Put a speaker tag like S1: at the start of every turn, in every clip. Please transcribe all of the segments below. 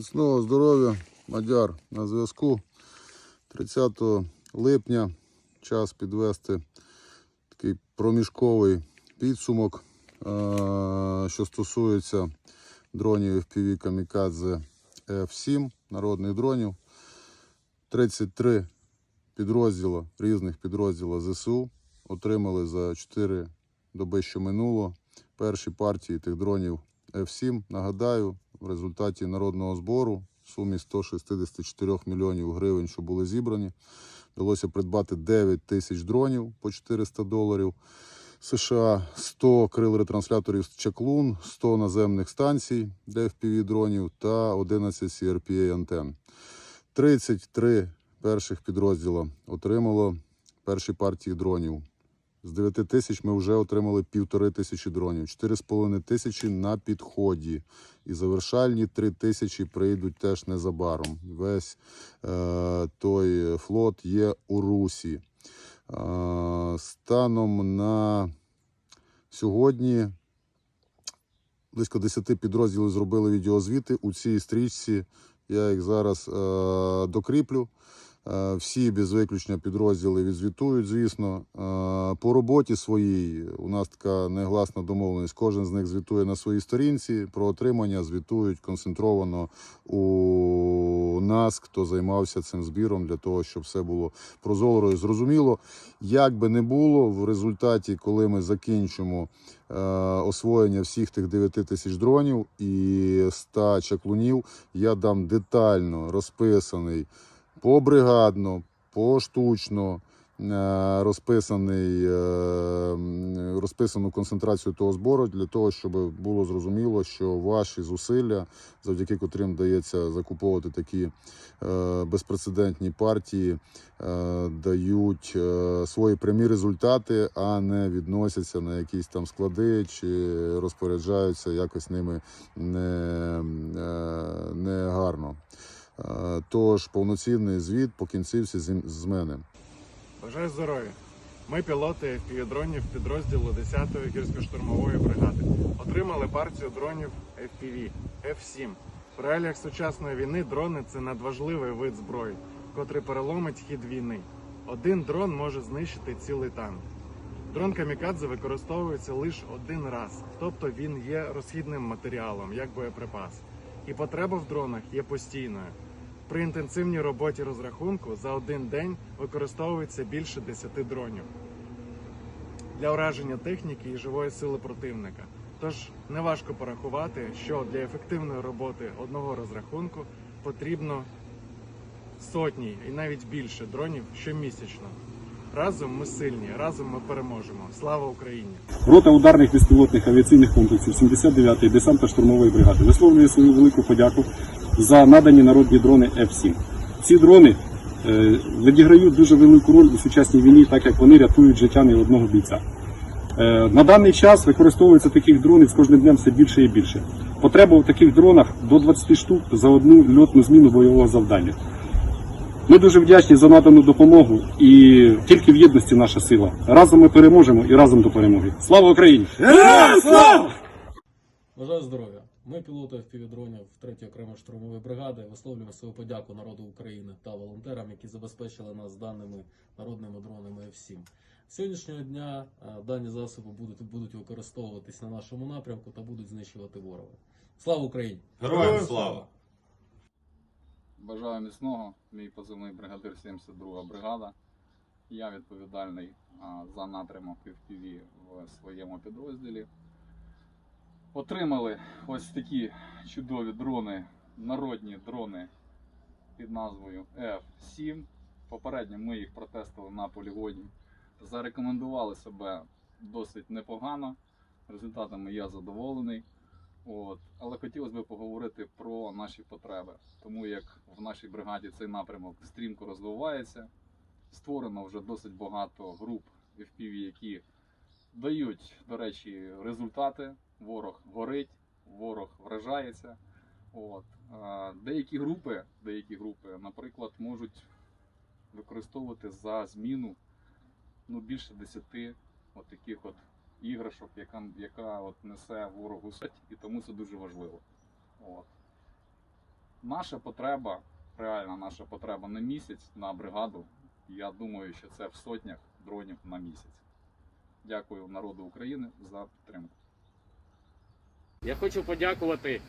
S1: Міцного здоров'я, Мадяр на зв'язку. 30 липня час підвести такий проміжковий підсумок, е, що стосується дронів FPV Kamikadze F7, народних дронів. 33 підрозділа, різних підрозділа ЗСУ отримали за 4 доби, що минуло. Перші партії тих дронів F7, нагадаю, в результаті народного збору в сумі 164 мільйонів гривень, що були зібрані, вдалося придбати 9 тисяч дронів по 400 доларів. США 100 крил ретрансляторів Чаклун, 100 наземних станцій DFPV дронів та 11 CRPA антенн. 33 перших підрозділа отримало перші партії дронів. З 9 тисяч ми вже отримали півтори тисячі дронів, 4,5 тисячі на підході. І завершальні 3 тисячі прийдуть теж незабаром. Весь е, той флот є у Русі. Е, станом на сьогодні близько 10 підрозділів зробили відеозвіти. У цій стрічці я їх зараз е, докріплю. Е, Всі без виключення підрозділи відзвітують, звісно. Е, По роботі своїй у нас така негласна домовленість. Кожен з них звітує на своїй сторінці. Про отримання звітують концентровано у нас, хто займався цим збіром, для того, щоб все було прозоро і зрозуміло. Як би не було, в результаті, коли ми закінчимо е, освоєння всіх тих 9 тисяч дронів і 100 чаклунів, я дам детально розписаний побригадно, поштучно е, розписаний, е, розписану концентрацію того збору для того, щоб було зрозуміло, що ваші зусилля, завдяки котрим вдається закуповувати такі е, безпрецедентні партії, дають свої прямі результати, а не відносяться на якісь там склади чи розпоряджаються якось ними не, не гарно. Е, Тож повноцінний звіт по з мене.
S2: Бажаю здоров'я! Ми, пілоти FPV-дронів підрозділу 10-ї гірсько-штурмової бригади, отримали партію дронів FPV F7. В реаліях сучасної війни дрони це надважливий вид зброї, котрий переломить хід війни. Один дрон може знищити цілий танк. Дрон камікадзе використовується лише один раз, тобто він є розхідним матеріалом, як боєприпас. І потреба в дронах є постійною. При інтенсивній роботі розрахунку за один день використовується більше 10 дронів для ураження техніки і живої сили противника. Тож неважко порахувати, що для ефективної роботи одного розрахунку потрібно сотні і навіть більше дронів щомісячно. Разом ми сильні, разом ми переможемо. Слава Україні!
S3: Рота ударних безпілотних авіаційних комплексів 79-ї десантно-штурмової бригади висловлює свою велику подяку за надані народні дрони F-7. Ці дрони е, відіграють дуже велику роль у сучасній війні, так як вони рятують життя не одного бійця. Е, на даний час використовується таких дронів з кожним днем все більше і більше. Потреба в таких дронах до 20 штук за одну льотну зміну бойового завдання. Ми дуже вдячні за надану допомогу і тільки в єдності наша сила. Разом ми переможемо і разом до перемоги. Слава Україні!
S4: Бажаю здоров'я. Ми, пілоти FPV-дронів 3-ї окремої штурмової бригади, висловлюємо свою подяку народу України та волонтерам, які забезпечили нас даними народними дронами F7. Сьогоднішнього дня е, дані засоби будуть, будуть використовуватись на нашому напрямку та будуть знищувати ворога. Слава Україні!
S5: Героям слава!
S6: Бажаю міцного. Мій позивний бригадир 72 бригада. Я відповідальний за напрямок FPV в своєму підрозділі. Отримали ось такі чудові дрони, народні дрони під назвою F7. Попередньо ми їх протестили на полігоні. Зарекомендували себе досить непогано. Результатами я задоволений. От. Але хотілося б поговорити про наші потреби, тому як в нашій бригаді цей напрямок стрімко розвивається. Створено вже досить багато груп FPV, які дають, до речі, результати. Ворог горить, ворог вражається. От. Деякі групи, деякі групи, наприклад, можуть використовувати за зміну ну, більше 10 от таких от іграшок, яка, яка от несе ворогу смерть, і тому це дуже важливо. От. Наша потреба, реальна наша потреба на місяць на бригаду. Я думаю, що це в сотнях дронів на місяць. Дякую народу України за підтримку.
S5: Я хочу подякувати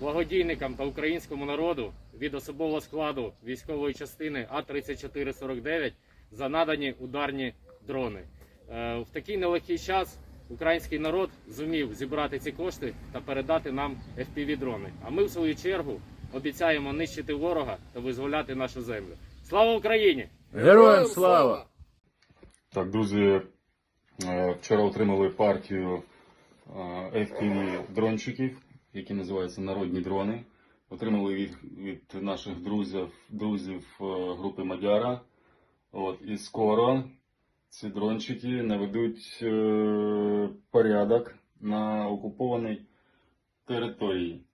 S5: благодійникам та українському народу від особового складу військової частини А3449 за надані ударні дрони. Е, В такий нелегкий час український народ зумів зібрати ці кошти та передати нам fpv дрони. А ми, в свою чергу, обіцяємо нищити ворога та визволяти нашу землю. Слава Україні!
S7: Героям слава!
S3: Так, друзі, е, вчора отримали партію е, FPV дрончиків, які називаються народні дрони. Отримали їх від наших друзів, друзів е, групи Мадяра. От, і скоро ці дрончики наведуть е, порядок на окупованій території.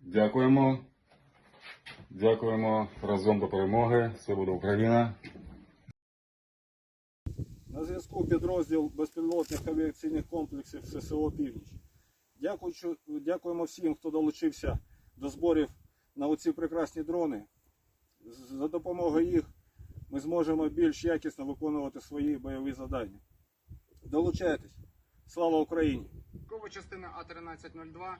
S3: Дякуємо. Дякуємо разом до перемоги. Все буде Україна.
S8: На зв'язку підрозділ безпілотних авіаційних комплексів ССО Північ. Дякуючи- Дякуємо всім, хто долучився до зборів на оці прекрасні дрони. За допомогою їх ми зможемо більш якісно виконувати свої бойові завдання. Долучайтесь! Слава Україні!
S9: Військова частина А-1302,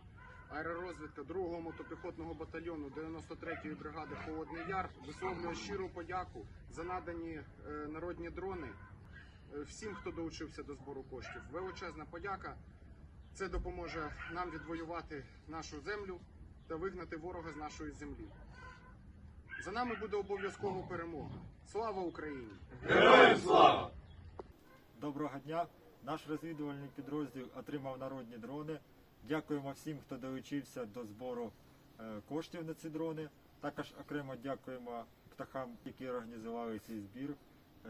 S9: аеророзвідка 2-го мотопіхотного батальйону 93-ї бригади Холодний Яр висловлює щиру подяку за надані е, народні дрони всім, хто долучився до збору коштів. Величезна подяка. Це допоможе нам відвоювати нашу землю та вигнати ворога з нашої землі. За нами буде обов'язково перемога. Слава Україні!
S10: Доброго дня! Наш розвідувальний підрозділ отримав народні дрони. Дякуємо всім, хто долучився до збору е, коштів на ці дрони. Також окремо дякуємо птахам, які організували цей збір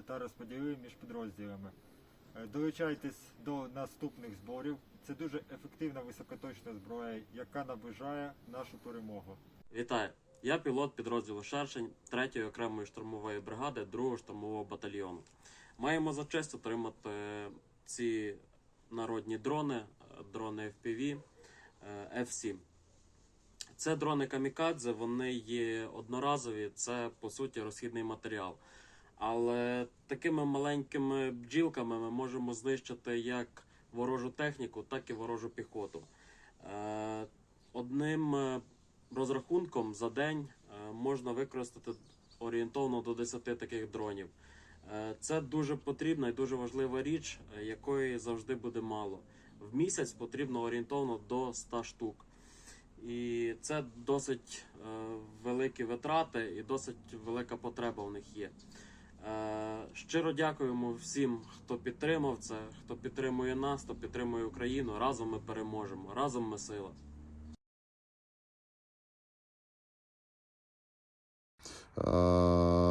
S10: та розподілили між підрозділами. Е, Долучайтесь до наступних зборів. Це дуже ефективна високоточна зброя, яка наближає нашу перемогу.
S11: Вітаю! Я пілот підрозділу Шершень 3-ї окремої штурмової бригади 2-го штурмового батальйону. Маємо за честь отримати ці народні дрони, е, дрони FPV е, F7. Це дрони камікадзе, вони є одноразові, це по суті розхідний матеріал. Але такими маленькими бджілками ми можемо знищити як ворожу техніку, так і ворожу піхоту. Е, Одним е, розрахунком за день е, можна використати орієнтовно до 10 таких дронів. Це дуже потрібна і дуже важлива річ, якої завжди буде мало. В місяць потрібно орієнтовно до 100 штук. І це досить великі витрати і досить велика потреба в них є. Е, Щиро дякуємо всім, хто підтримав це, хто підтримує нас, хто підтримує Україну. Разом ми переможемо, разом ми сила.
S1: Е,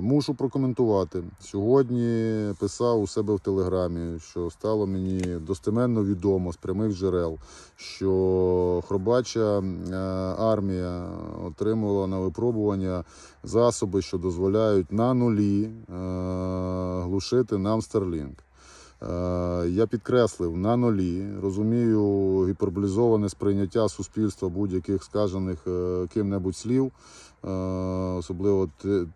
S1: Мушу прокоментувати. Сьогодні писав у себе в телеграмі, що стало мені достеменно відомо з прямих джерел, що хробача е, армія отримувала на випробування засоби, що дозволяють на нулі е, глушити нам Starlink. Е, Я підкреслив на нулі, розумію гіперболізоване сприйняття суспільства будь-яких сказаних е, ким-небудь слів, особливо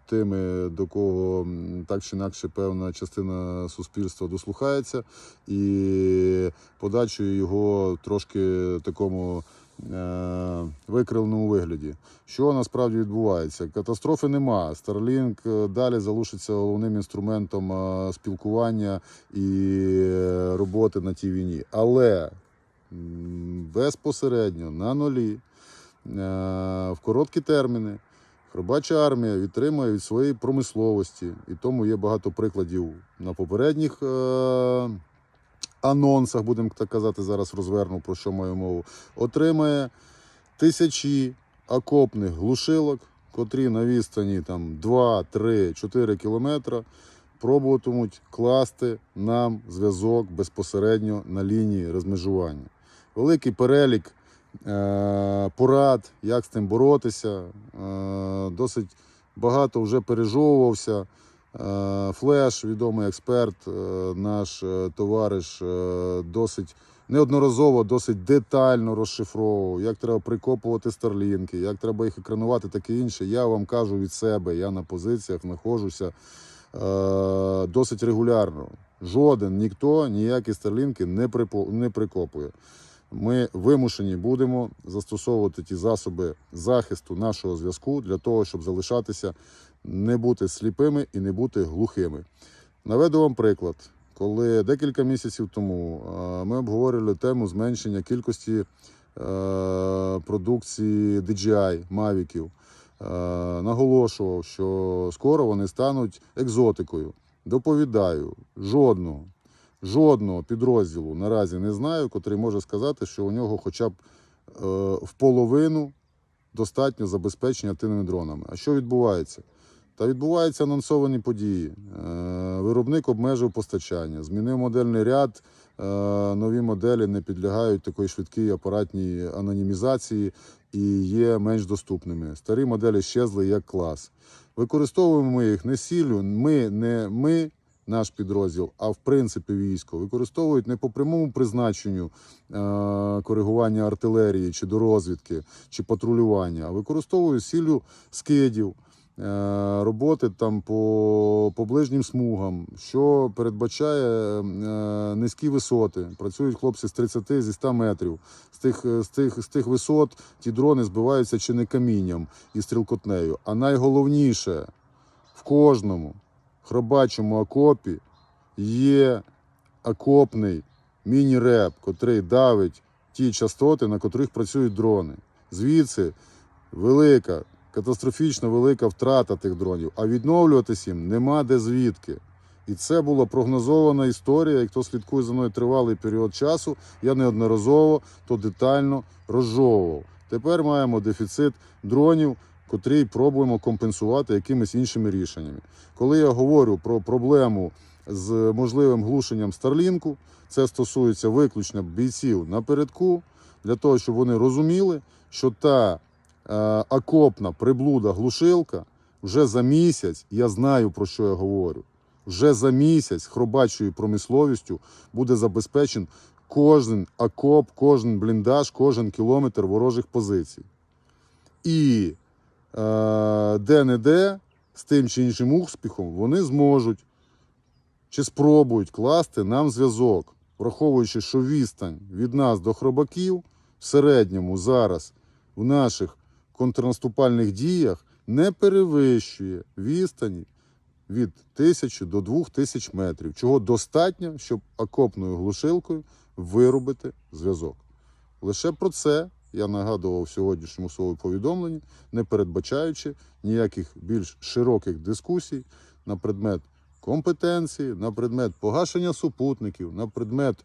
S1: тими, до кого так чи інакше певна частина суспільства дослухається, і подачою його трошки такому е, викривленому вигляді. Що насправді відбувається? Катастрофи нема. Starlink е, далі залишиться головним інструментом е, спілкування і е, роботи на тій війні. Але безпосередньо на нулі е, в короткі терміни Хробача армія відтримує від своєї промисловості, і тому є багато прикладів на попередніх е- анонсах, будемо так казати, зараз розверну про що мою мову. Отримає тисячі окопних глушилок, котрі на відстані там 2, 3, 4 кілометра пробуватимуть класти нам зв'язок безпосередньо на лінії розмежування. Великий перелік порад, як з тим боротися. Е, досить багато вже пережовувався. Е, Флеш, відомий експерт, е, наш е, товариш, е, досить неодноразово досить детально розшифровував, як треба прикопувати старлінки, як треба їх екранувати, таке інше. Я вам кажу від себе, я на позиціях знаходжуся е, досить регулярно. Жоден ніхто ніякі старлінки не прикопує. Ми вимушені будемо застосовувати ті засоби захисту нашого зв'язку для того, щоб залишатися, не бути сліпими і не бути глухими. Наведу вам приклад. Коли декілька місяців тому е, ми обговорювали тему зменшення кількості е, продукції DJI Мавіків, е, наголошував, що скоро вони стануть екзотикою. Доповідаю, жодного, жодного підрозділу наразі не знаю, котрий може сказати, що у нього хоча б е, в половину достатньо забезпечення тими дронами. А що відбувається? Та відбуваються анонсовані події. Е, Виробник обмежив постачання, змінив модельний ряд. е, Нові моделі не підлягають такої швидкій апаратній анонімізації і є менш доступними. Старі моделі щезли як клас. Використовуємо ми їх не сіллю. Ми не ми, наш підрозділ, а в принципі військо використовують не по прямому призначенню е, коригування артилерії чи до розвідки, чи патрулювання, а використовують сіллю скидів. е, Роботи там по, по ближнім смугам, що передбачає е, низькі висоти. Працюють хлопці з 30 зі 100 метрів. З тих, з, тих, з тих висот ті дрони збиваються чи не камінням і стрілкотнею. А найголовніше в кожному хробачому окопі є окопний міні-реп, котрий давить ті частоти, на котрих працюють дрони. Звідси велика, катастрофічно велика втрата тих дронів, а відновлюватись їм нема де звідки. І це була прогнозована історія. І хто слідкує за мною тривалий період часу, я неодноразово то детально розжовував. Тепер маємо дефіцит дронів, котрий пробуємо компенсувати якимись іншими рішеннями. Коли я говорю про проблему з можливим глушенням Старлінку, це стосується виключно бійців напередку, для того, щоб вони розуміли, що та е, окопна приблуда глушилка вже за місяць, я знаю про що я говорю. Вже за місяць хробачою промисловістю буде забезпечен кожен окоп, кожен бліндаж, кожен кілометр ворожих позицій. І де-не-де з тим чи іншим успіхом вони зможуть чи спробують класти нам зв'язок, враховуючи, що відстань від нас до хробаків в середньому зараз в наших контрнаступальних діях не перевищує відстані від тисячі до двох тисяч метрів, чого достатньо, щоб окопною глушилкою виробити зв'язок. Лише про це я нагадував в сьогоднішньому своєму повідомленні, не передбачаючи ніяких більш широких дискусій на предмет компетенції, на предмет погашення супутників, на предмет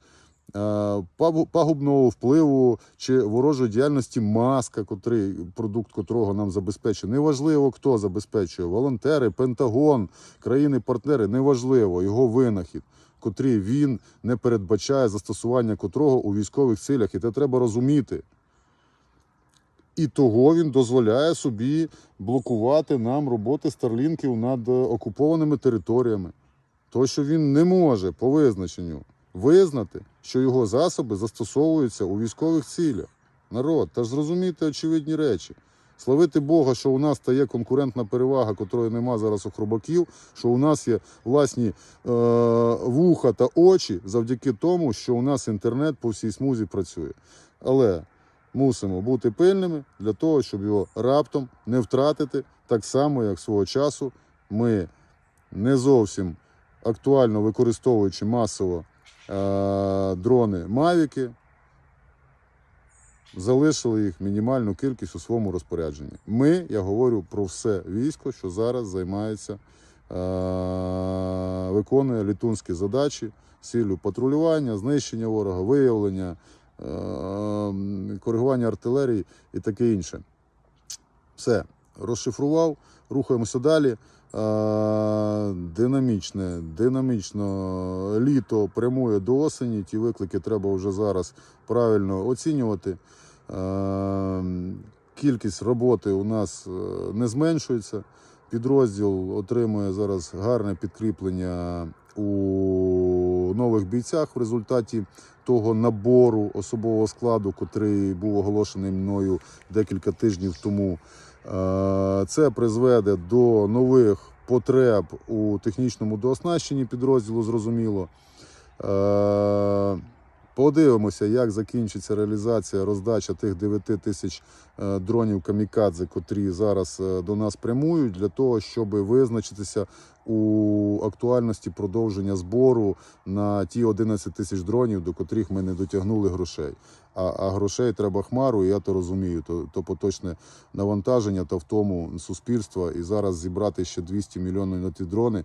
S1: е, пагубного впливу чи ворожої діяльності маска, котрий, продукт котрого нам забезпечує. Неважливо, хто забезпечує волонтери, Пентагон, країни-партнери, неважливо його винахід. Котрий він не передбачає застосування котрого у військових цілях, і це треба розуміти. І того він дозволяє собі блокувати нам роботи старлінків над е, окупованими територіями. То, що він не може по визначенню визнати, що його засоби застосовуються у військових цілях. Народ, та ж зрозумійте очевидні речі. Славити Бога, що у нас та є конкурентна перевага, котрої нема зараз у хробаків, що у нас є власні е, вуха та очі завдяки тому, що у нас інтернет по всій смузі працює. Але мусимо бути пильними для того, щоб його раптом не втратити, так само, як свого часу ми не зовсім актуально використовуючи масово е, дрони Мавіки, залишили їх мінімальну кількість у своєму розпорядженні. Ми, я говорю про все військо, що зараз займається, е, виконує літунські задачі, з ціллю патрулювання, знищення ворога, виявлення, коригування артилерії і таке інше. Все, розшифрував, рухаємося далі. Е, Динамічне, динамічно літо прямує до осені. Ті виклики треба вже зараз правильно оцінювати. Е, Кількість роботи у нас е, не зменшується. Підрозділ отримує зараз гарне підкріплення у нових бійцях в результаті того набору особового складу, котрий був оголошений мною декілька тижнів тому. Е, Це призведе до нових потреб у технічному дооснащенні підрозділу, зрозуміло. Е, Подивимося, як закінчиться реалізація роздача тих 9 тисяч е, дронів камікадзе, котрі зараз до нас прямують, для того, щоб визначитися у актуальності продовження збору на ті 11 тисяч дронів, до котрих ми не дотягнули грошей. А, а грошей треба хмару, і я то розумію. То, то поточне навантаження та в тому суспільства. І зараз зібрати ще 200 мільйонів на ті дрони.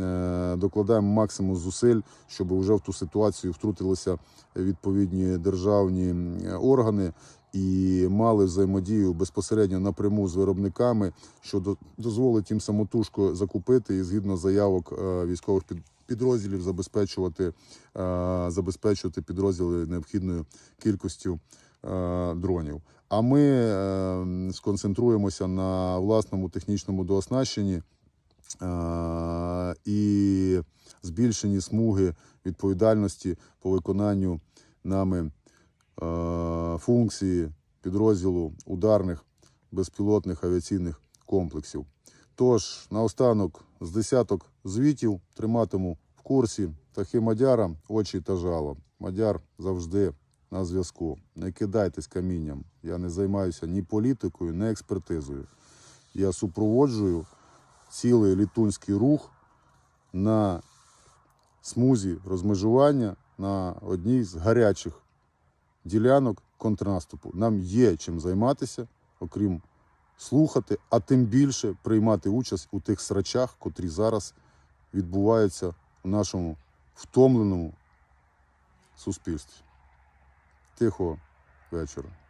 S1: Е, докладаємо максимум зусиль, щоб вже в ту ситуацію втрутилися відповідні державні органи і мали взаємодію безпосередньо напряму з виробниками, що дозволить їм самотужко закупити і згідно заявок е, військових під- підрозділів забезпечувати, е, забезпечувати підрозділи необхідною кількістю е, дронів. А ми сконцентруємося на власному технічному дооснащенні і збільшенні смуги відповідальності по виконанню нами функції підрозділу ударних безпілотних авіаційних комплексів. Тож, наостанок з десяток звітів триматиму в курсі птахи Мадяра, очі та жало. Мадяр завжди на зв'язку. Не кидайтесь камінням. Я не займаюся ні політикою, ні експертизою. Я супроводжую цілий літунський рух на смузі розмежування на одній з гарячих ділянок контрнаступу. Нам є чим займатися, окрім слухати, а тим більше приймати участь у тих срачах, котрі зараз відбуваються у нашому втомленому суспільстві. Тихого вечора.